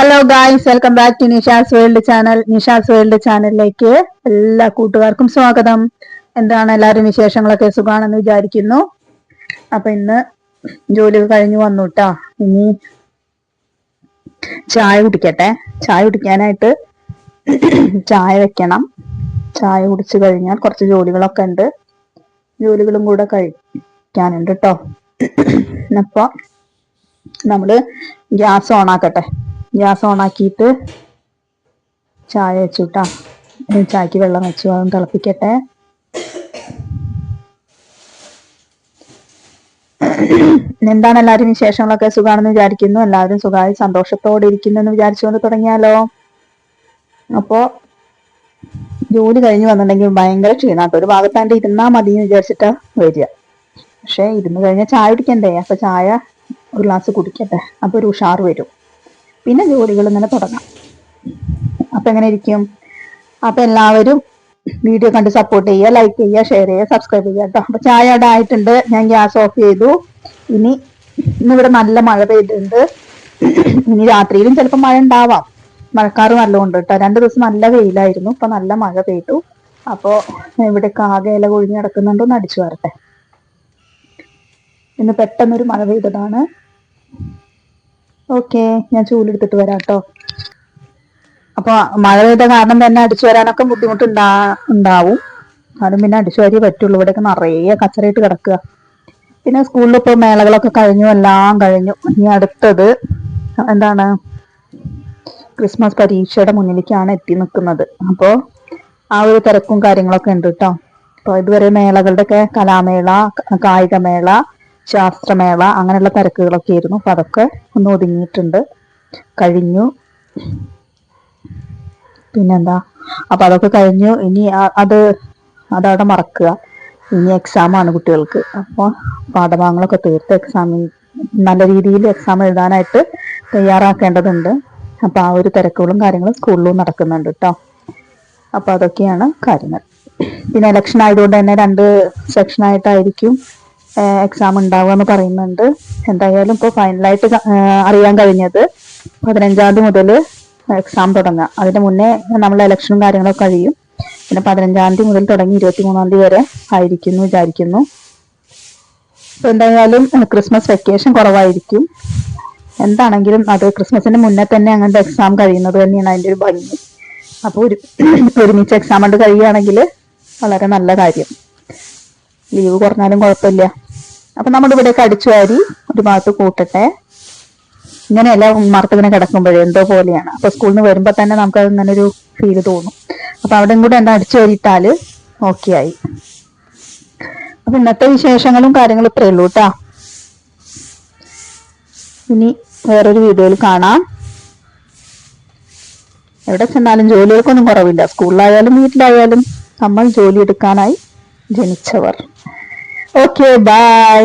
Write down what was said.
Hello guys welcome back to Nisha's world channel Nisha's world ചാനലിലേക്ക് എല്ലാ കൂട്ടുകാർക്കും സ്വാഗതം. എന്താണ് എല്ലാവരും വിശേഷങ്ങളൊക്കെ സുഖമാണെന്ന് വിചാരിക്കുന്നു. അപ്പൊ ഇന്ന് ജോലി കഴിഞ്ഞു വന്നു കേട്ടാ ഇനി ചായ കുടിക്കട്ടെ. ചായ കുടിക്കാനായിട്ട് ചായ വെക്കണം. ചായ കുടിച്ചു കഴിഞ്ഞാൽ കുറച്ച് ജോലികളൊക്കെ ഉണ്ട്. ജോലികളും കൂടെ കഴിക്കാനുണ്ട് കേട്ടോ അപ്പൊ നമ്മൾ ഗ്യാസ് ഓൺ ആക്കട്ടെ. ഗ്യാസ് ഓൺ ആക്കിയിട്ട് ചായ വെച്ചു കേട്ടോ ചായക്ക് വെള്ളം വെച്ചു അതും തിളപ്പിക്കട്ടെ. എന്താണ് എല്ലാവരും വിശേഷങ്ങളൊക്കെ സുഖമാണെന്ന് വിചാരിക്കുന്നു. എല്ലാവരും സുഖമായി സന്തോഷത്തോടെ ഇരിക്കുന്നു എന്ന് വിചാരിച്ചുകൊണ്ട് തുടങ്ങിയാലോ? അപ്പോ ജോലി കഴിഞ്ഞ് വന്നിട്ടുണ്ടെങ്കിൽ ഭയങ്കര ക്ഷീണാട്ടോ ഒരു ഭാഗത്താണ്ട് ഇരുന്നാ മതി എന്ന് വിചാരിച്ചിട്ടാ വരിക. പക്ഷെ ഇരുന്ന് കഴിഞ്ഞാൽ ചായ കുടിക്കണ്ടേ? അപ്പൊ ചായ ഒരു ഗ്ലാസ് കുടിക്കട്ടെ. അപ്പൊ ഒരു ഉഷാർ വരും. പിന്നെ ജോലികൾ ഇങ്ങനെ തുടങ്ങാം. അപ്പൊ എങ്ങനെ ഇരിക്കും? അപ്പൊ എല്ലാവരും വീഡിയോ കണ്ട് സപ്പോർട്ട് ചെയ്യുക ലൈക്ക് ചെയ്യുക ഷെയർ ചെയ്യുക സബ്സ്ക്രൈബ് ചെയ്യുക കേട്ടോ അപ്പൊ ചായ ആയിട്ടുണ്ട്. ഞാൻ ഗ്യാസ് ഓഫ് ചെയ്തു. ഇനി ഇന്നിവിടെ നല്ല മഴ പെയ്തിട്ടുണ്ട്. ഇനി രാത്രിയിലും ചിലപ്പോൾ മഴ ഉണ്ടാവാം. മഴക്കാറ് നല്ലതുകൊണ്ട് കേട്ടോ രണ്ട് ദിവസം നല്ല വെയിലായിരുന്നു. ഇപ്പൊ നല്ല മഴ പെയ്തു. അപ്പോ ഇവിടെ ആകെ ഇല കൊഴിഞ്ഞ് കിടക്കുന്നുണ്ടോ. അടിച്ചു വരട്ടെ. ഇന്ന് പെട്ടെന്നൊരു മഴ പെയ്തതാണ്. ഓക്കെ ഞാൻ ചൂലെടുത്തിട്ട് വരാം കേട്ടോ അപ്പൊ മഴ പെയ്ത കാരണം തന്നെ അടിച്ചു വരാനൊക്കെ ബുദ്ധിമുട്ട് ഉണ്ടാവും. കാരണം പിന്നെ അടിച്ചു വാരിയേ പറ്റുള്ളൂ. ഇവിടെയൊക്കെ നിറയെ കച്ചറയിട്ട് കിടക്കുക. പിന്നെ സ്കൂളിൽ ഇപ്പോൾ മേളകളൊക്കെ കഴിഞ്ഞു എല്ലാം കഴിഞ്ഞു. ഇനി അടുത്തത് എന്താണ്? ക്രിസ്മസ് പരീക്ഷയുടെ മുന്നിലേക്കാണ് എത്തി നിൽക്കുന്നത്. അപ്പോൾ ആ ഒരു തിരക്കും കാര്യങ്ങളൊക്കെ ഉണ്ട് കേട്ടോ. അപ്പോൾ ഇതുവരെ മേളകളുടെ ഒക്കെ കലാമേള കായികമേള ശാസ്ത്രമേള അങ്ങനെയുള്ള തിരക്കുകളൊക്കെ ആയിരുന്നു. അപ്പൊ അതൊക്കെ ഒന്ന് ഒതുങ്ങിയിട്ടുണ്ട്. കഴിഞ്ഞു. പിന്നെന്താ? അപ്പൊ അതൊക്കെ കഴിഞ്ഞു. ഇനി അത് അതവിടെ മറക്കുക. ഇനി എക്സാം ആണ് കുട്ടികൾക്ക്. അപ്പോൾ പാഠഭാഗങ്ങളൊക്കെ തീർത്ത് എക്സാമിൽ നല്ല രീതിയിൽ എക്സാം എഴുതാനായിട്ട് തയ്യാറാക്കേണ്ടതുണ്ട്. അപ്പോൾ ആ ഒരു തിരക്കുകളും കാര്യങ്ങളും സ്കൂളിലും നടക്കുന്നുണ്ട് കേട്ടോ. അപ്പോൾ അതൊക്കെയാണ് കാര്യങ്ങൾ. പിന്നെ ഇലക്ഷൻ ആയതുകൊണ്ട് തന്നെ രണ്ട് സെക്ഷനായിട്ടായിരിക്കും എക്സാം ഉണ്ടാവുക എന്ന് പറയുന്നുണ്ട്. എന്തായാലും ഇപ്പോൾ ഫൈനലായിട്ട് അറിയാൻ കഴിഞ്ഞത് പതിനഞ്ചാം തീയതി മുതൽ എക്സാം തുടങ്ങാം അതിന് മുന്നേ നമ്മൾ ഇലക്ഷനും കാര്യങ്ങളൊക്കെ കഴിയും. പിന്നെ പതിനഞ്ചാം തീയതി മുതൽ തുടങ്ങി ഇരുപത്തി മൂന്നാം തീയതി വരെ ആയിരിക്കുന്നു വിചാരിക്കുന്നു. ഇപ്പൊ എന്തായാലും ക്രിസ്മസ് വെക്കേഷൻ കുറവായിരിക്കും. എന്താണെങ്കിലും അത് ക്രിസ്മസിന് മുന്നേ തന്നെ അങ്ങനത്തെ എക്സാം കഴിയുന്നത് തന്നെയാണ് അതിന്റെ ഒരു ഭംഗി. അപ്പോൾ ഒരു ഒരുമിച്ച് എക്സാം കൊണ്ട് കഴിയുകയാണെങ്കിൽ വളരെ നല്ല കാര്യം. ലീവ് കുറഞ്ഞാലും കുഴപ്പമില്ല. അപ്പൊ നമ്മുടെ ഇവിടെയൊക്കെ അടിച്ചു വാരി ഒരു ഭാഗത്ത് കൂട്ടട്ടെ. ഇങ്ങനെയല്ല മറത്തിങ്ങനെ കിടക്കുമ്പോഴേ എന്തോ പോലെയാണ്. അപ്പൊ സ്കൂളിൽ നിന്ന് വരുമ്പോ തന്നെ നമുക്ക് ഇങ്ങനെ ഒരു ഫീൽ തോന്നും. അപ്പൊ അവിടെ കൂടെ എന്താ അടിച്ചു വരിയിട്ടാൽ ഓക്കെ ആയി. അപ്പൊ ഇന്നത്തെ വിശേഷങ്ങളും കാര്യങ്ങളും ഇത്രയേ ഉള്ളൂ കേട്ടാ ഇനി വേറൊരു വീഡിയോയിൽ കാണാം. എവിടെ ചെന്നാലും ജോലികൾക്കൊന്നും കുറവില്ല. സ്കൂളിലായാലും വീട്ടിലായാലും നമ്മൾ ജോലി എടുക്കാനായി ജനിച്ചവർ ഓക്കെ ബൈ